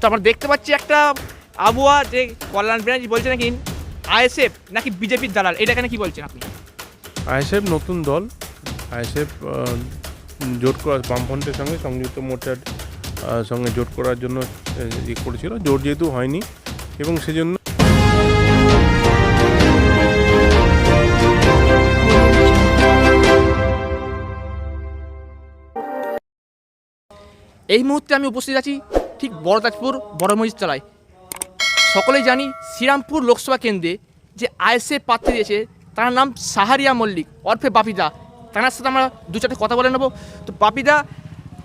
তো আমরা দেখতে পাচ্ছি একটা আবহাওয়া যে কল্যাণ ব্যানার্জি বলছে নাকি আইএসএফ নাকি বিজেপির দালাল এটা এখানে কি বলছেন আপনি? আইএসএফ নতুন দল। আইএসএফ জোট করা বামফ্রন্টের সঙ্গে সংযুক্ত মোর্চার সঙ্গে জোট করার জন্য ইয়ে করেছিল। জোট যেহেতু হয়নি এবং সেজন্য এই মুহূর্তে আমি উপস্থিত আছি ঠিক বড়দাজপুর বড় তলায়। সকলেই জানি শ্রীরামপুর লোকসভা কেন্দ্রে যে আইএসএফ প্রার্থী দিয়েছে তার নাম সাহারিয়া মল্লিক অর্ফে বাপিদা। তার সাথে আমরা দু চারটে কথা বলে নেব। তো বাপিদা,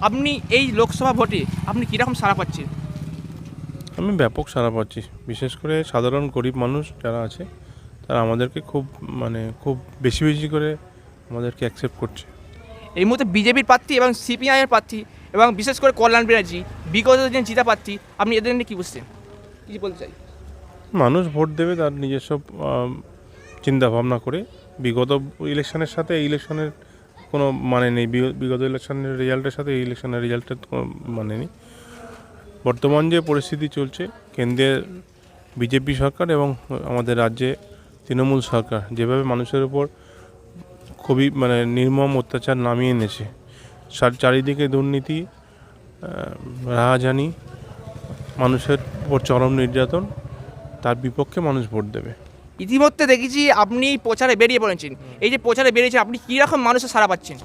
আপনি এই লোকসভা ভোটে আপনি কীরকম সাড়া পাচ্ছেন? আমি ব্যাপক সাড়া পাচ্ছি। বিশেষ করে সাধারণ গরিব মানুষ যারা আছে, তারা আমাদেরকে খুব মানে খুব বেশি বেশি করে আমাদেরকে অ্যাকসেপ্ট করছে। এই মুহূর্তে বিজেপির প্রার্থী এবং সিপিআইয়ের প্রার্থী এবং বিশেষ করে কল্যাণ ব্যানার্জি বিগত দিন জিতা প্রার্থী আপনি এদের নিয়ে কী বুঝছেন? কিছু বলতে চাই। মানুষ ভোট দেবে তার নিজস্ব আম, চিন্তা ভাবনা করে। বিগত ইলেকশনের সাথে এই ইলেকশনের কোনো মানে নেই। বিগত ইলেকশনের রেজাল্টের সাথে এই ইলেকশনের রেজাল্টের কোনো মানে নেই। বর্তমান যে পরিস্থিতি চলছে কেন্দ্রের বিজেপি সরকার এবং আমাদের রাজ্যে তৃণমূল সরকার যেভাবে মানুষের উপর খুবই মানে নির্মম অত্যাচার নামিয়ে এনেছে। চার- চারিদিকে দুর্নীতি রাহাজানি মানুষের উপর চরম নির্যাতন তার বিপক্ষে মানুষ ভোট দেবে। ইতিমধ্যে দেখেছি আপনি প্রচারে বেরিয়ে পড়েছেন। এই যে প্রচারে বেরিয়েছে আপনি কীরকম মানুষের সাড়া পাচ্ছেন?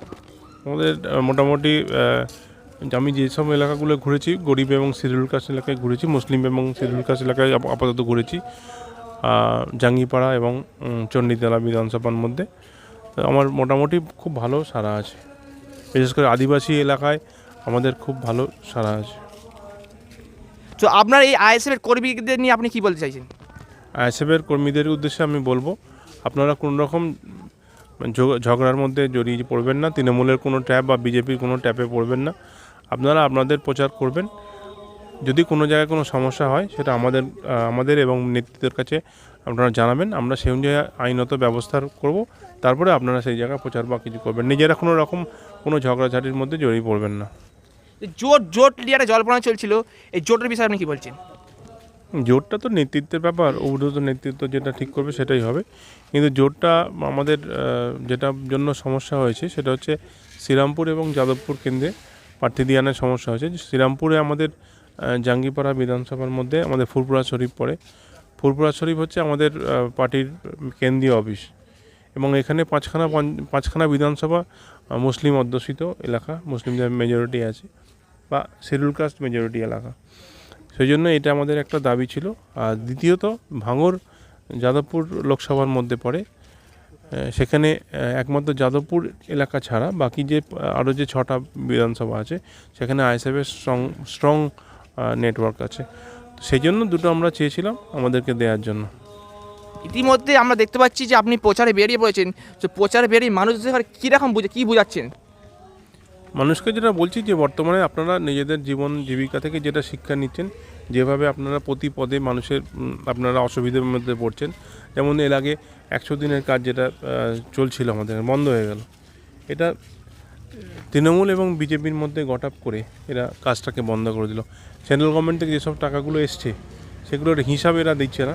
আমাদের মোটামুটি আমি যেসব এলাকাগুলো ঘুরেছি গরিব এবং শিডিউল কাস্ট এলাকায় ঘুরেছি মুসলিম এবং শিডিউল কাস্ট এলাকায় আপাতত ঘুরেছি জাঙ্গিপাড়া এবং চণ্ডীতলা বিধানসভার মধ্যে। আমার মোটামুটি খুব ভালো সারা আছে। বিশেষ করে আদিবাসী এলাকায় আমাদের খুব ভালো সারা আছে। তো আপনার এই আইএসএফ এর কর্মীদের নিয়ে আপনি কি বলতে চাইছেন? আইএসএফের কর্মীদের উদ্দেশ্যে আমি বলব আপনারা কোনো রকম ঝগ- ঝগড়ার মধ্যে জড়িয়ে পড়বেন না তৃণমূলের কোনো ট্যাপ বা বিজেপির কোনো ট্যাপে পড়বেন না। আপনারা আপনাদের প্রচার করবেন যদি কোনো জায়গায় কোনো সমস্যা হয় সেটা আমাদের আমাদের এবং নেতৃত্বের কাছে আপনারা জানাবেন। আমরা সেই অনুযায়ী আইনত ব্যবস্থা করব। তারপরে আপনারা সেই জায়গায় প্রচার বা কিছু করবেন। নিজেরা কোনো রকম কোনো ঝগড়াঝাটির মধ্যে জড়িয়ে পড়বেন না। জোট জোট নিয়ে একটা জল্পনা চলছিল। এই জোটের বিষয়ে আপনি কি বলছেন? জোটটা তো নেতৃত্বের ব্যাপার। ঊর্ধ্বত নেতৃত্ব যেটা ঠিক করবে সেটাই হবে। কিন্তু জোটটা আমাদের যেটার জন্য সমস্যা হয়েছে সেটা হচ্ছে শ্রীরামপুর এবং যাদবপুর কেন্দ্রে প্রার্থী দিয়ে দিয়ানের সমস্যা হয়েছে। শ্রীরামপুরে আমাদের জাঙ্গিপাড়া বিধানসভার মধ্যে আমাদের ফুরপুরা শরীফ পড়ে। ফুরপুরা শরীফ হচ্ছে আমাদের পার্টির কেন্দ্রীয় অফিস। এবং এখানে পাঁচখানা পাঁচখানা বিধানসভা মুসলিম অধ্যুষিত এলাকা, মুসলিমদের মেজরিটি আছে বা শিডিউল কাস্ট মেজরিটি এলাকা। সেই জন্য এটা আমাদের একটা দাবি ছিল। আর দ্বিতীয়ত, ভাঙর যাদবপুর লোকসভার মধ্যে পড়ে। সেখানে একমাত্র যাদবপুর এলাকা ছাড়া বাকি যে আরও যে ছটা বিধানসভা আছে, সেখানে আইএসএফের স্ট্রং স্ট্রং নেটওয়ার্ক আছে। তো সেই জন্য দুটো আমরা চেয়েছিলাম আমাদেরকে দেওয়ার জন্য। ইতিমধ্যে আমরা দেখতে পাচ্ছি যে আপনি প্রচারে বেরিয়ে পড়েছেন। তো প্রচারে বেরিয়ে মানুষদের কীরকম বুঝে কী বোঝাচ্ছেন? মানুষকে যেটা বলছি যে বর্তমানে আপনারা নিজেদের জীবন জীবিকা থেকে যেটা শিক্ষা নিচ্ছেন যেভাবে আপনারা প্রতি পদে মানুষের আপনারা অসুবিধার মধ্যে পড়ছেন। যেমন এর আগে একশো দিনের কাজ যেটা চলছিল আমাদের বন্ধ হয়ে গেল। এটা তৃণমূল এবং বিজেপির মধ্যে গটাপ করে এরা কাজটাকে বন্ধ করে দিল। সেন্ট্রাল গভর্নমেন্ট থেকে যেসব টাকাগুলো এসছে, সেগুলোর হিসাব এরা দিচ্ছে না।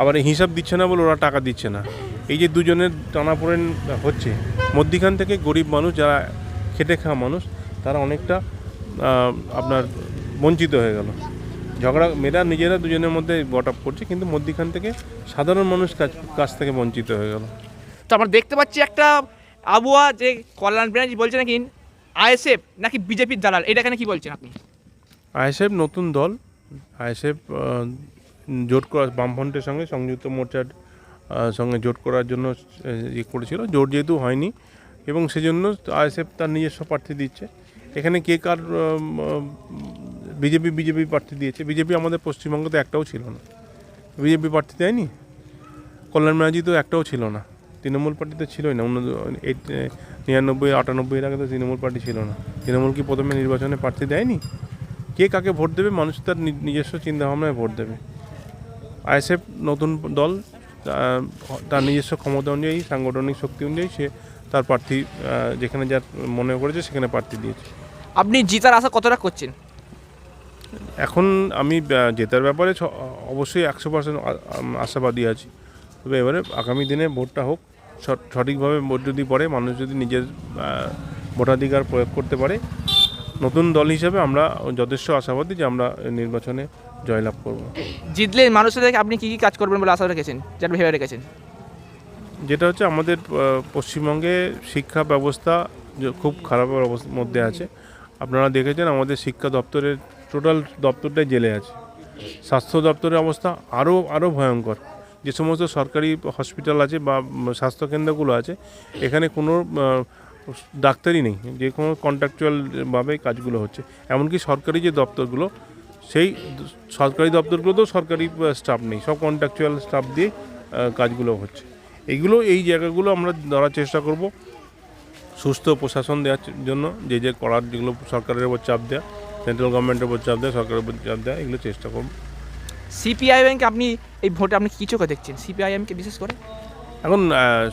আবার এই হিসাব দিচ্ছে না বলে ওরা টাকা দিচ্ছে না। এই যে দুজনের টানাপোড়েন হচ্ছে, মধ্যিখান থেকে গরিব মানুষ যারা খেটে খাওয়া মানুষ, তারা অনেকটা আপনার বঞ্চিত হয়ে গেল। ঝগড়া, মেয়েরা নিজেরা দুজনের মধ্যে গট আপ করছে, কিন্তু মধ্যিখান থেকে সাধারণ মানুষ কাছ থেকে বঞ্চিত হয়ে গেল। তো আমরা দেখতে পাচ্ছি একটা আবহাওয়া যে কল্যাণ ব্যানার্জি বলছে নাকি, আইএসএফ নাকি বিজেপির দালাল, এটা এখানে কি বলছেন আপনি? আইএসএফ নতুন দল, আইএসএফ জোট করা বামফ্রন্টের সঙ্গে সংযুক্ত মোর্চার সঙ্গে জোট করার জন্য ইয়ে করেছিল, জোট যেহেতু হয়নি, এবং সেজন্য আইএসএফ তার নিজস্ব প্রার্থী দিচ্ছে। এখানে কে কার বিজেপি বিজেপি প্রার্থী দিয়েছে। বিজেপি আমাদের পশ্চিমবঙ্গে তো একটাও ছিল না। বিজেপি প্রার্থী দেয়নি? কল্যাণ ব্যানার্জি তো একটাও ছিল না। তৃণমূল পার্টি তো ছিলই না অন্য এইট নিরানব্বই আটানব্বই এর আগে তো তৃণমূল পার্টি ছিল না। তৃণমূল কি প্রথমে নির্বাচনে প্রার্থী দেয়নি? কে কাকে ভোট দেবে? মানুষ তার নিজস্ব চিন্তাভাবনায় ভোট দেবে। আইএসএফ নতুন দল তার নিজস্ব ক্ষমতা অনুযায়ী সাংগঠনিক শক্তি অনুযায়ী সে তার প্রার্থী যেখানে যার মনে করেছে সেখানে প্রার্থী দিয়েছে। আপনি জিতার আশা কতটা করছেন? এখন আমি জেতার ব্যাপারে অবশ্যই একশো পার্সেন্ট আশাবাদী আছি। তবে এবারে আগামী দিনে ভোটটা হোক সঠ- সঠিকভাবে ভোট যদি পড়ে মানুষ যদি নিজের ভোটাধিকার প্রয়োগ করতে পারে নতুন দল হিসেবে আমরা যথেষ্ট আশাবাদী যে আমরা নির্বাচনে জয়লাভ করব। জিতলে মানুষের আপনি কী কী কাজ করবেন বলে আশা রেখেছেন? যেটা ভেবে রেখেছেন। যেটা হচ্ছে আমাদের পশ্চিমবঙ্গে শিক্ষা ব্যবস্থা খুব খারাপের অবস্থার মধ্যে আছে। আপনারা দেখেছেন আমাদের শিক্ষা দপ্তরের টোটাল দপ্তরটাই জেলে আছে। স্বাস্থ্য দপ্তরের অবস্থা আরও আরও ভয়ঙ্কর। যে সমস্ত সরকারি হসপিটাল আছে বা স্বাস্থ্যকেন্দ্রগুলো আছে, এখানে কোনো ডাক্তারই নেই। যে কোনো কন্ট্রাকচুয়ালভাবে কাজগুলো হচ্ছে। এমনকি সরকারি যে দপ্তরগুলো, সেই সরকারি দপ্তরগুলোতেও সরকারি স্টাফ নেই। সব কন্ট্রাকচুয়াল স্টাফ দিয়ে কাজগুলো হচ্ছে। এইগুলো এই জায়গাগুলো আমরা ধরার চেষ্টা করব। সুস্থ প্রশাসন দেওয়ার জন্য, যে যে করার যেগুলো সরকারের উপর চাপ দেওয়া সেন্ট্রাল গভর্নমেন্টের উপর চাপ দেওয়া সরকারের উপর চাপ দেওয়া এগুলো চেষ্টা করব। সিপিআইএমকে আপনি এই ভোটে আপনি কী চোখে দেখছেন? সিপিআইএমকে বিশেষ করে? এখন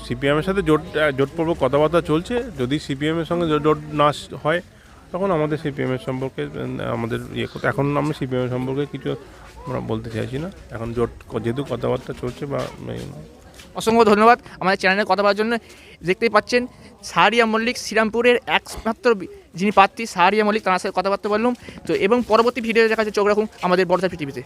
সিপিএমের সাথে জোট আহ, জোটপর্ব কথাবার্তা চলছে। যদি সিপিএমের সঙ্গে জোট না হয় তখন আমাদের সিপিএমের সম্পর্কে আমাদের ইয়ে এখন আমরা সিপিএমের সম্পর্কে কিছু আমরা বলতে চাইছি না। এখন জোট যেহেতু কথাবার্তা চলছে বা অসংখ্য ধন্যবাদ আমাদের চ্যানেলে কথা বলার জন্য। দেখতেই পাচ্ছেন সাহারিয়া মল্লিক শ্রীরামপুরের একমাত্র যিনি প্রার্থী সাহারিয়া মল্লিক তার সাথে কথাবার্তা বললাম। তো এবং পরবর্তী ভিডিও দেখা যাচ্ছে চোখ রাখুন আমাদের বড়দার পৃথিবীতে